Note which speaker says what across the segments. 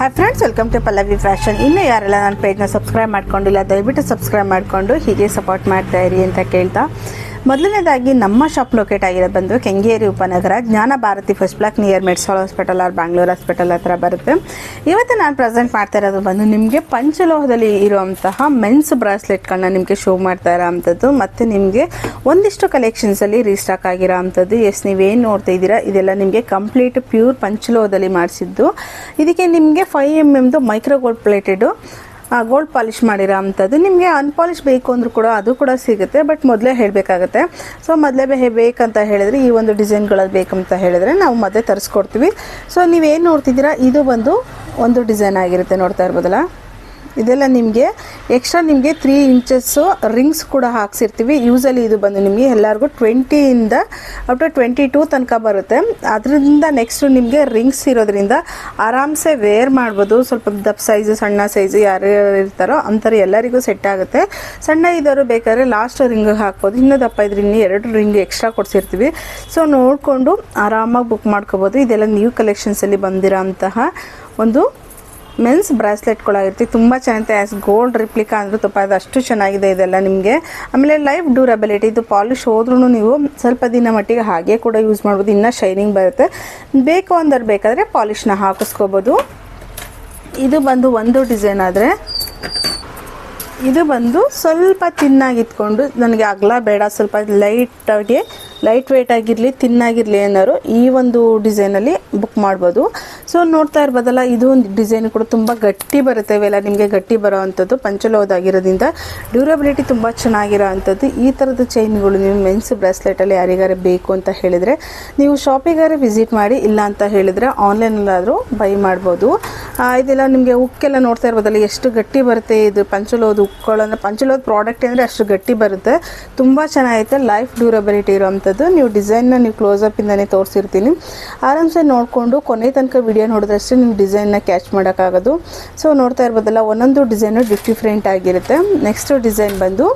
Speaker 1: Hi friends welcome to Pallavi fashion ಇನ್ನೂ ಯಾರೆಲ್ಲ ನನ್ನ ಪೇಜ್ನ ಸಬ್ಸ್ಕ್ರೈಬ್ ಮಾಡ್ಕೊಂಡಿಲ್ಲ, ದಯವಿಟ್ಟು ಸಬ್ಸ್ಕ್ರೈಬ್ ಮಾಡಿಕೊಂಡು ಹೀಗೆ ಸಪೋರ್ಟ್ ಮಾಡ್ತಾ ಇರಿ ಅಂತ ಕೇಳ್ತಾ. ಮೊದಲನೇದಾಗಿ ನಮ್ಮ ಶಾಪ್ ಲೊಕೇಟ್ ಆಗಿರೋ ಬಂದು ಕೆಂಗೇರಿ ಉಪನಗರ, Jnana Bharathi first block near Medsol hospital R Bangalore hospital ಹತ್ರ ಬರುತ್ತೆ. ಇವತ್ತು ನಾನು ಪ್ರೆಸೆಂಟ್ ಮಾಡ್ತಾ ಇರೋದು ಬಂದು ನಿಮಗೆ ಪಂಚಲೋಹದಲ್ಲಿ ಇರುವಂತಹ ಮೆನ್ಸ್ ಬ್ರಾಸ್ಲೆಟ್ಗಳನ್ನ ನಿಮಗೆ ಶೋ ಮಾಡ್ತಾ ಇರೋ ಅಂಥದ್ದು ಮತ್ತು ನಿಮಗೆ ಒಂದಿಷ್ಟು ಕಲೆಕ್ಷನ್ಸಲ್ಲಿ ರೀಸ್ಟಾಕ್ ಆಗಿರೋ ಅಂಥದ್ದು. ಎಸ್ ನೀವೇನು ನೋಡ್ತಾ ಇದ್ದೀರಾ? ಇದೆಲ್ಲ ನಿಮಗೆ ಕಂಪ್ಲೀಟ್ ಪ್ಯೂರ್ ಪಂಚಲೋಹದಲ್ಲಿ ಮಾಡಿಸಿದ್ದು. ಇದಕ್ಕೆ ನಿಮಗೆ five M ಎಮ್ದು micro gold plated gold polish ಮಾಡಿರೋ ಅಂಥದ್ದು. ನಿಮಗೆ ಅನ್ಪಾಲಿಷ್ ಬೇಕು ಅಂದರೂ ಕೂಡ ಅದು ಕೂಡ ಸಿಗುತ್ತೆ ಬಟ್ ಮೊದಲೇ ಹೇಳಬೇಕಾಗತ್ತೆ. ಸೊ ಮೊದಲೇ ಬೇಕಂತ ಹೇಳಿದ್ರೆ, ಈ ಒಂದು ಡಿಸೈನ್ಗಳಲ್ಲಿ ಬೇಕಂತ ಹೇಳಿದ್ರೆ ನಾವು ಮೊದಲೇ ತರಿಸ್ಕೊಡ್ತೀವಿ. ಸೊ ನೀವೇನು ನೋಡ್ತಿದ್ದೀರಾ? ಇದು ಬಂದು ಒಂದು ಡಿಸೈನ್ ಆಗಿರುತ್ತೆ, ನೋಡ್ತಾ ಇರ್ಬೋದಲ್ಲ? ಇದೆಲ್ಲ ನಿಮಗೆ ಎಕ್ಸ್ಟ್ರಾ ನಿಮಗೆ ತ್ರೀ ಇಂಚಸ್ಸು ರಿಂಗ್ಸ್ ಕೂಡ ಹಾಕ್ಸಿರ್ತೀವಿ. ಯೂಸಲ್ಲಿ ಇದು ಬಂದು ನಿಮಗೆ ಎಲ್ಲರಿಗೂ ಟ್ವೆಂಟಿಯಿಂದ ಅಪ್ ಟು ಟ್ವೆಂಟಿ ಟೂ ತನಕ ಬರುತ್ತೆ. ಅದರಿಂದ ನೆಕ್ಸ್ಟು ನಿಮಗೆ ರಿಂಗ್ಸ್ ಇರೋದ್ರಿಂದ ಆರಾಮ್ಸೆ ವೇರ್ ಮಾಡ್ಬೋದು. ಸ್ವಲ್ಪ ದಪ್ಪ ಸೈಜು ಸಣ್ಣ ಸೈಜು ಯಾರ್ಯಾರು ಇರ್ತಾರೋ ಅಂಥವ್ರು ಎಲ್ಲರಿಗೂ ಸೆಟ್ ಆಗುತ್ತೆ. ಸಣ್ಣ ಇದ್ದವರು ಬೇಕಾದ್ರೆ ಲಾಸ್ಟ್ ರಿಂಗ್ ಹಾಕ್ಬೋದು. ಇನ್ನೂ ದಪ್ಪ ಇದ್ರೆ ಎರಡು ರಿಂಗ್ ಎಕ್ಸ್ಟ್ರಾ ಕೊಡ್ಸಿರ್ತೀವಿ. ಸೊ ನೋಡಿಕೊಂಡು ಆರಾಮಾಗಿ ಬುಕ್ ಮಾಡ್ಕೋಬೋದು. ಇದೆಲ್ಲ ನ್ಯೂ ಕಲೆಕ್ಷನ್ಸಲ್ಲಿ ಬಂದಿರೋ ಅಂತಹ ಒಂದು ಮೆನ್ಸ್ ಬ್ರಾಸ್ಲೆಟ್ಗಳಾಗಿರ್ತಿ, ತುಂಬ ಚೆನ್ನಾಗಿದೆ. ಆ್ಯಸ್ ಗೋಲ್ಡ್ ರಿಪ್ಲಿಕಾ ಅಂದರೂ ತುಪ್ಪ, ಅದು ಅಷ್ಟು ಚೆನ್ನಾಗಿದೆ ಇದೆಲ್ಲ ನಿಮಗೆ. ಆಮೇಲೆ ಲೈಫ್ ಡ್ಯೂರಬಿಲಿಟಿ ಇದು ಪಾಲಿಶ್ ಹೋದ್ರೂ ನೀವು ಸ್ವಲ್ಪ ದಿನ ಮಟ್ಟಿಗೆ ಹಾಗೆ ಕೂಡ ಯೂಸ್ ಮಾಡ್ಬೋದು. ಇನ್ನೂ ಶೈನಿಂಗ್ ಬರುತ್ತೆ. ಬೇಕು ಅಂದರೆ ಬೇಕಾದರೆ ಪಾಲಿಶ್ನ ಹಾಕಿಸ್ಕೋಬೋದು. ಇದು ಬಂದು ಒಂದು ಡಿಸೈನ್ ಆದರೆ ಇದು ಬಂದು ಸ್ವಲ್ಪ ತಿನ್ನಾಗಿತ್ಕೊಂಡು ನನಗೆ ಅಗಲ ಬೇಡ, ಸ್ವಲ್ಪ ಲೈಟಾಗಿ ಲೈಟ್ ವೆಯ್ಟ್ ಆಗಿರಲಿ, ತಿನ್ನಾಗಿರಲಿ ಏನಾದ್ರು ಈ ಒಂದು ಡಿಸೈನಲ್ಲಿ ಬುಕ್ ಮಾಡ್ಬೋದು. ಸೊ ನೋಡ್ತಾ ಇರ್ಬೋದಲ್ಲ, ಇದು ಒಂದು ಡಿಸೈನ್ ಕೂಡ ತುಂಬ ಗಟ್ಟಿ ಬರುತ್ತೆ. ಇವೆಲ್ಲ ನಿಮಗೆ ಗಟ್ಟಿ ಬರೋ ಅಂಥದ್ದು ಪಂಚಲೋದಾಗಿರೋದ್ರಿಂದ ಡ್ಯೂರಬಿಲಿಟಿ ತುಂಬ ಚೆನ್ನಾಗಿರೋ ಅಂಥದ್ದು. ಈ ಥರದ ಚೈನ್ಗಳು ನೀವು ಮೆನ್ಸ್ ಬ್ರಾಸ್ಲೆಟಲ್ಲಿ ಯಾರಿಗಾರು ಬೇಕು ಅಂತ ಹೇಳಿದರೆ, ನೀವು ಶಾಪಿಗಾರೆ ವಿಸಿಟ್ ಮಾಡಿ, ಇಲ್ಲ ಅಂತ ಹೇಳಿದರೆ ಆನ್ಲೈನಲ್ಲಾದರೂ ಬೈ ಮಾಡ್ಬೋದು. ಇದೆಲ್ಲ, ನಿಮಗೆ ಉಕ್ಕೆಲ್ಲ ನೋಡ್ತಾ ಇರ್ಬೋದಲ್ಲ, ಎಷ್ಟು ಗಟ್ಟಿ ಬರುತ್ತೆ ಇದು ಪಂಚಲೋದು ಉಕ್ಕುಗಳಂದ್ರೆ ಪಂಚಲೋದ ಪ್ರಾಡಕ್ಟ್ ಅಂದರೆ ಅಷ್ಟು ಗಟ್ಟಿ ಬರುತ್ತೆ. ತುಂಬ ಚೆನ್ನಾಗೈತೆ ಲೈಫ್ ಡ್ಯೂರಬಿಲಿಟಿ ಇರೋವಂಥದ್ದು. ನೀವು ಡಿಸೈನ್ನ ನೀವು ಕ್ಲೋಸಪ್ಪಿಂದನೇ ತೋರಿಸಿರ್ತೀನಿ. ಆರಾಮ್ಸೆ ನೋಡಿಕೊಂಡು, ಕೊನೆ ತನಕ ವಿಡಿಯೋ ನೋಡಿದ್ರಷ್ಟೇ ನೀವು ಡಿಸೈನ್ನ ಕ್ಯಾಚ್ ಮಾಡೋಕ್ಕಾಗೋದು. ಸೊ ನೋಡ್ತಾ ಇರ್ಬೋದಲ್ಲ, ಒಂದೊಂದು ಡಿಸೈನು ಡಿಫ್ರೆಂಟ್ ಆಗಿರುತ್ತೆ. ನೆಕ್ಸ್ಟು ಡಿಸೈನ್ ಬಂದು,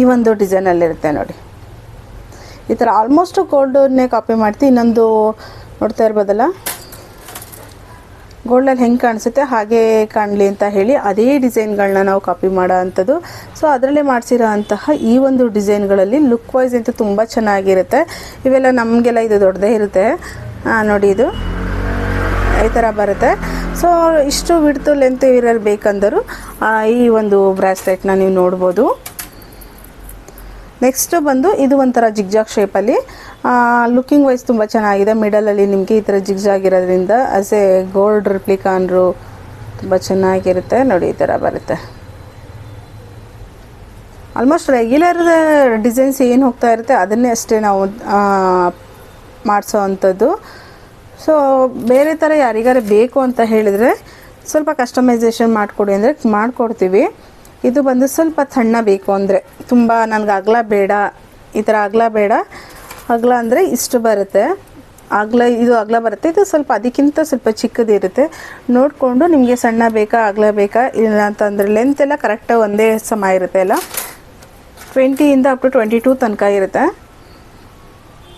Speaker 1: ಈ ಒಂದು ಡಿಸೈನಲ್ಲಿರುತ್ತೆ ನೋಡಿ. ಈ ಥರ ಆಲ್ಮೋಸ್ಟು ಗೋಲ್ಡನ್ನೇ ಕಾಪಿ ಮಾಡ್ತೀವಿ ಇನ್ನೊಂದು ನೋಡ್ತಾ ಇರ್ಬೋದಲ್ಲ. ಗೋಲ್ಡಲ್ಲಿ ಹೆಂಗೆ ಕಾಣಿಸುತ್ತೆ ಹಾಗೆ ಕಾಣಲಿ ಅಂತ ಹೇಳಿ ಅದೇ ಡಿಸೈನ್ಗಳನ್ನ ನಾವು ಕಾಪಿ ಮಾಡೋ ಅಂಥದ್ದು. ಸೊ ಅದರಲ್ಲೇ ಮಾಡಿಸಿರೋ ಅಂತಹ ಈ ಒಂದು ಡಿಸೈನ್ಗಳಲ್ಲಿ ಲುಕ್ ವೈಸ್ ಅಂತೂ ತುಂಬ ಚೆನ್ನಾಗಿರುತ್ತೆ. ಇವೆಲ್ಲ ನಮಗೆಲ್ಲ ಇದು ದೊಡ್ಡದೇ ಇರುತ್ತೆ. ನೋಡಿ ಇದು. ಈ ಥರ ಬರುತ್ತೆ. ಸೊ ಇಷ್ಟು ಬಿಡ್ತು ಲೆಂತ್ ಇರೋರು ಬೇಕಂದರೂ ಈ ಒಂದು ಬ್ರಾಸ್ಲೆಟ್ನ ನೀವು ನೋಡ್ಬೋದು. ನೆಕ್ಸ್ಟ್ ಬಂದು ಇದು ಒಂಥರ ಜಿಗ್ಜಾಗ್ ಶೇಪಲ್ಲಿ ಲುಕಿಂಗ್ ವೈಸ್ ತುಂಬ ಚೆನ್ನಾಗಿದೆ. ಮಿಡಲಲ್ಲಿ ನಿಮಗೆ ಈ ಥರ ಜಿಗ್ಜಾಗ್ ಇರೋದ್ರಿಂದ ಆಸ್ ಎ ಗೋಲ್ಡ್ ರಿಪ್ಲಿಕಾನ್ರು ತುಂಬ ಚೆನ್ನಾಗಿರುತ್ತೆ. ನೋಡಿ ಈ ಥರ ಬರುತ್ತೆ. ಆಲ್ಮೋಸ್ಟ್ ರೆಗ್ಯುಲರ್ ಡಿಸೈನ್ಸ್ ಏನು ಹೋಗ್ತಾ ಇರುತ್ತೆ, ಅದನ್ನೇ ಅಷ್ಟೇ ನಾವು ಮಾಡಿಸೋ ಅಂಥದ್ದು. ಸೊ ಬೇರೆ ಥರ ಯಾರಿಗಾರ ಬೇಕು ಅಂತ ಹೇಳಿದರೆ ಸ್ವಲ್ಪ ಕಸ್ಟಮೈಸೇಷನ್ ಮಾಡಿಕೊಡಿ ಅಂದರೆ ಮಾಡಿಕೊಡ್ತೀವಿ. ಇದು ಬಂದು ಸ್ವಲ್ಪ ಸಣ್ಣ ಬೇಕು ಅಂದರೆ ತುಂಬ ನನಗೆ ಅಗಲ ಬೇಡ, ಈ ಥರ ಅಗಲ ಬೇಡ. ಅಗಲ ಅಂದರೆ ಇಷ್ಟು ಬರುತ್ತೆ. ಅಗಲ, ಇದು ಅಗಲ ಬರುತ್ತೆ, ಇದು ಸ್ವಲ್ಪ ಅದಕ್ಕಿಂತ ಸ್ವಲ್ಪ ಚಿಕ್ಕದಿರುತ್ತೆ ನೋಡಿಕೊಂಡು ನಿಮಗೆ ಸಣ್ಣ ಬೇಕಾ, ಅಗಲ ಬೇಕಾ ಇಲ್ಲ ಅಂತಂದರೆ ಲೆಂತ್ ಎಲ್ಲ ಕರೆಕ್ಟಾಗಿ ಒಂದೇ ಸಮ ಇರುತ್ತೆ ಎಲ್ಲ ಟ್ವೆಂಟಿಯಿಂದ ಅಪ್ ಟು ಟ್ವೆಂಟಿ ಟೂ ತನಕ ಇರುತ್ತೆ.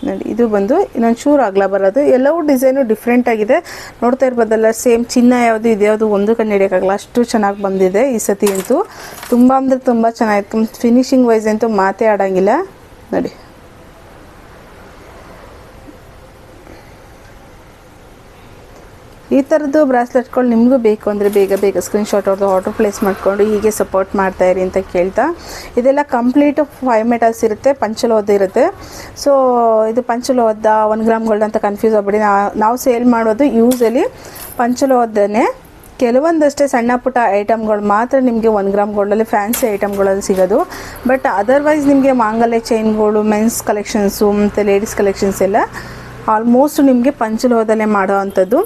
Speaker 1: ನೋಡಿ, ಇದು ಬಂದು ಇನ್ನೊಂದು ಚೂರು ಆಗಲ ಬರೋದು. ಎಲ್ಲವೂ ಡಿಸೈನು ಡಿಫ್ರೆಂಟ್ ಆಗಿದೆ. ನೋಡ್ತಾ ಇರ್ಬೋದಲ್ಲ ಸೇಮ್ ಚಿನ್ನ ಯಾವುದು ಇದ್ಯಾವುದು ಒಂದು ಕಣ್ಣು ಹಿಡಿಯೋಕ್ಕಾಗಲ್ಲ ಅಷ್ಟು ಚೆನ್ನಾಗಿ ಬಂದಿದೆ ಈ ಸತಿ ಅಂತೂ. ತುಂಬ ಅಂದರೆ ತುಂಬ ಚೆನ್ನಾಗಿತ್ತು. ಫಿನಿಶಿಂಗ್ ವೈಸ್ ಅಂತೂ ಮಾತೇ ಆಡೋಂಗಿಲ್ಲ. ನೋಡಿ. ಈ ಥರದ್ದು ಬ್ರಾಸ್ಲೆಟ್ಗಳು ನಿಮಗೂ ಬೇಕು ಅಂದರೆ ಬೇಗ ಬೇಗ ಸ್ಕ್ರೀನ್ಶಾಟ್ ಅವ್ರದ್ದು ಆರ್ಡ್ರ್ ಪ್ಲೇಸ್ ಮಾಡಿಕೊಂಡು ಹೀಗೆ ಸಪೋರ್ಟ್ ಮಾಡ್ತಾ ಇರಿ ಅಂತ ಕೇಳ್ತಾ. ಇದೆಲ್ಲ ಕಂಪ್ಲೀಟ್ ಫೈವ್ ಮೆಟಲ್ಸ್ ಇರುತ್ತೆ ಪಂಚಲೋದ ಇರುತ್ತೆ. ಸೊ ಇದು ಪಂಚಲೋದ್ದ ಒನ್ ಗ್ರಾಮ್ ಗೋಲ್ಡ್ ಅಂತ ಕನ್ಫ್ಯೂಸ್ ಆಗ್ಬಿಡಿ. ನಾವು ಸೇಲ್ ಮಾಡೋದು ಯೂಸಲಿ ಪಂಚಲೋಹದನ್ನೇ ಕೆಲವೊಂದಷ್ಟೇ ಸಣ್ಣ ಪುಟ್ಟ ಐಟಮ್ಗಳು ಮಾತ್ರ ನಿಮಗೆ ಒನ್ ಗ್ರಾಮ್ ಗೋಲ್ಡಲ್ಲಿ ಫ್ಯಾನ್ಸಿ ಐಟಮ್ಗಳಲ್ಲಿ ಸಿಗೋದು. ಬಟ್ ಅದರ್ವೈಸ್ ನಿಮಗೆ ಮಾಂಗಲ್ಯ ಚೈನ್ಗಳು ಮೆನ್ಸ್ ಕಲೆಕ್ಷನ್ಸು ಮತ್ತು ಲೇಡೀಸ್ ಕಲೆಕ್ಷನ್ಸ್ ಎಲ್ಲ ಆಲ್ಮೋಸ್ಟ್ ನಿಮಗೆ ಪಂಚಲೋಹದಲ್ಲೇ ಮಾಡೋ ಅಂಥದ್ದು.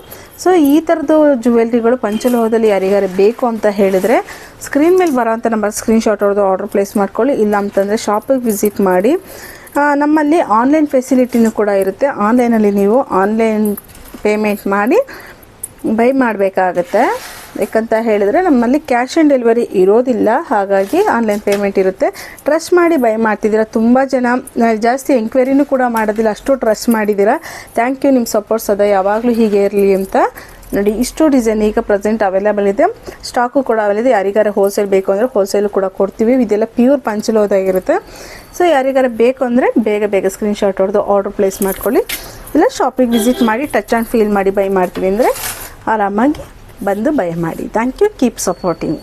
Speaker 1: ಸೊ ಈ ಥರದ್ದು ಜುವೆಲ್ರಿಗಳು ಪಂಚಲೋಹದಲ್ಲಿ ಯಾರಿಗಾರು ಬೇಕು ಅಂತ ಹೇಳಿದರೆ ಸ್ಕ್ರೀನ್ ಮೇಲೆ ಬರೋವಂಥ ನಂಬರ್ ಸ್ಕ್ರೀನ್ಶಾಟ್ ಹೊಡೆದು ಆರ್ಡರ್ ಪ್ಲೇಸ್ ಮಾಡ್ಕೊಳ್ಳಿ. ಇಲ್ಲ ಅಂತಂದರೆ ಶಾಪಿಗೆ ವಿಸಿಟ್ ಮಾಡಿ. ನಮ್ಮಲ್ಲಿ ಆನ್ಲೈನ್ ಫೆಸಿಲಿಟಿನೂ ಕೂಡ ಇರುತ್ತೆ. ಆನ್ಲೈನಲ್ಲಿ ನೀವು ಆನ್ಲೈನ್ ಪೇಮೆಂಟ್ ಮಾಡಿ ಬೈ ಮಾಡಬೇಕಾಗತ್ತೆ. ಯಾಕಂತ ಹೇಳಿದರೆ ನಮ್ಮಲ್ಲಿ ಕ್ಯಾಶ್ ಆನ್ ಡೆಲಿವರಿ ಇರೋದಿಲ್ಲ. ಹಾಗಾಗಿ ಆನ್ಲೈನ್ ಪೇಮೆಂಟ್ ಇರುತ್ತೆ. ಟ್ರಸ್ಟ್ ಮಾಡಿ ಬೈ ಮಾಡ್ತಿದ್ದೀರಾ? ತುಂಬ ಜನ ಜಾಸ್ತಿ ಎಂಕ್ವೈರಿನೂ ಕೂಡ ಮಾಡೋದಿಲ್ಲ. ಅಷ್ಟು ಟ್ರಸ್ಟ್ ಮಾಡಿದ್ದೀರಾ? ಥ್ಯಾಂಕ್ ಯು, ನಿಮ್ಮ ಸಪೋರ್ಟ್ ಸದಾ ಯಾವಾಗಲೂ ಹೀಗೆ ಇರಲಿ ಅಂತ. ನೋಡಿ, ಇಷ್ಟು ಡಿಸೈನ್ ಈಗ ಪ್ರೆಸೆಂಟ್ ಅವೈಲೇಬಲ್ ಇದೆ. ಸ್ಟಾಕು ಕೂಡ ಅವೈಲೇಬಲ್ ಇದೆ. ಯಾರಿಗಾರ ಹೋಲ್ಸೇಲ್ ಬೇಕು ಅಂದರೆ ಹೋಲ್ಸೇಲ್ ಕೂಡ ಕೊಡ್ತೀವಿ. ಇದೆಲ್ಲ ಪ್ಯೂರ್ ಪಂಚಲೋದಾಗಿರುತ್ತೆ ಸೊ ಯಾರಿಗಾರ ಬೇಕು ಅಂದರೆ ಬೇಗ ಬೇಗ ಸ್ಕ್ರೀನ್ಶಾಟ್ ಹೊಡೆದು ಆರ್ಡರ್ ಪ್ಲೇಸ್ ಮಾಡ್ಕೊಳ್ಳಿ. ಇಲ್ಲ ಶಾಪಿಗೆ ವಿಸಿಟ್ ಮಾಡಿ ಟಚ್ ಆ್ಯಂಡ್ ಫೀಲ್ ಮಾಡಿ ಬೈ ಮಾಡ್ತೀವಿ ಅಂದರೆ ಆರಾಮಾಗಿ ಬಂದು ಬೈ ಮಾಡಿ. Thank you keep supporting